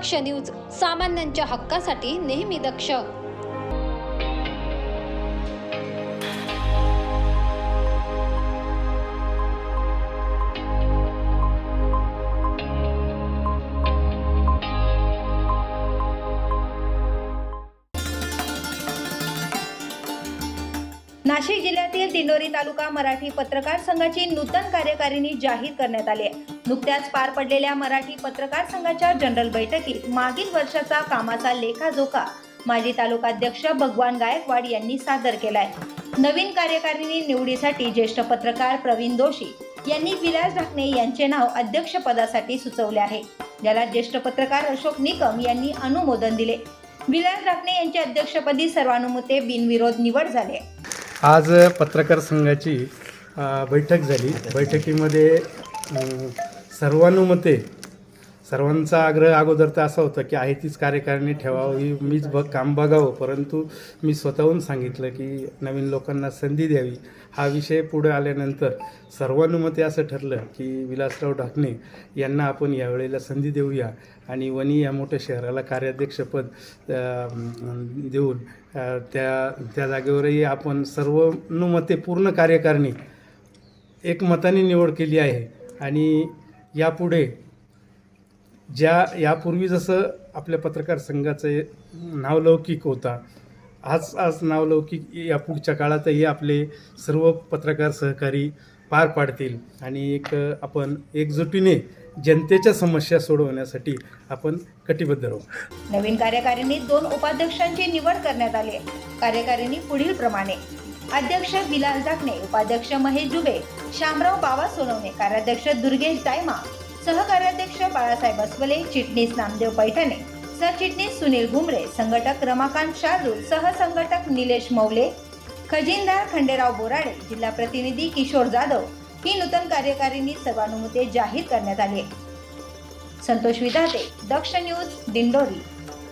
दक्ष news सामान्यांच्या हक्कासाठी नेहमी दक्ष. नाशिक जिल्ह्यातील दिंडोरी तालुका मराठी पत्रकार संघाची नूतन कार्यकारिणी जाहीर करण्यात आली आहे. नुकत्याच पार पडलेल्या मराठी पत्रकार संघाच्या जनरल बैठकीत मागील वर्षाचा कामाचा लेखाजोखा माजी तालुकाध्यक्ष भगवान गायकवाड यांनी सादर केलाय. नवीन कार्यकारिणी निवडीसाठी ज्येष्ठ पत्रकार प्रवीण दोषी यांनी विलास ढाकणे यांचे नाव अध्यक्षपदासाठी सुचवले आहे. ज्याला ज्येष्ठ पत्रकार अशोक निकम यांनी अनुमोदन दिले. विलास ढाकणे यांच्या अध्यक्षपदी सर्वानुमते बिनविरोध निवड झाली आज पत्रकार संघाची बैठक झाली. बैठकीमध्ये सर्वानुमते सर्वांचा आग्रह अगोदर तर असा होता की आहे तीच कार्यकारिणी ठेवावी मीच बघ काम बघावं. परंतु मी स्वतःहून सांगितलं की नवीन लोकांना संधी द्यावी. हा विषय पुढे आल्यानंतर सर्वानुमते असं ठरलं की विलासराव ढाकणे यांना आपण यावेळेला संधी देऊया आणि वणी या मोठ्या शहराला कार्याध्यक्षपद देऊन त्या त्या जागेवरही आपण सर्वानुमते पूर्ण कार्यकारिणी एकमताने निवड केली आहे. आणि यापुढे ज्या यापूर्वी जसं आपल्या पत्रकार संघाचं नावलौकिक होता आज आज नावलौकिक या पुढच्या काळातही आपले सर्व पत्रकार सहकारी पार पाडतील आणि एक आपण एकजुटीने जनतेच्या समस्या सोडवण्यासाठी आपण कटिबद्ध राहू नवीन कार्यकारिणीत दोन उपाध्यक्षांची निवड करण्यात आली आहे. कार्यकारिणी पुढील प्रमाणे अध्यक्ष विलास डाकणे उपाध्यक्ष महेश जुबे शामराव बावा सोनवणे कार्याध्यक्ष दुर्गेश दायमा सहकार्याध्यक्ष बाळासाहेब अस्वले चिटणीस नामदेव पैठणे सरचिटणीस सुनील घुमरे संघटक रमाकांत शार्दूल सहसंघटक निलेश मौले खजिनदार खंडेराव बोराडे जिल्हा प्रतिनिधी किशोर जाधव ही नूतन कार्यकारिणी सर्वानुमते जाहीर करण्यात आली संतोष विधाते दक्ष न्यूज दिंडोरी.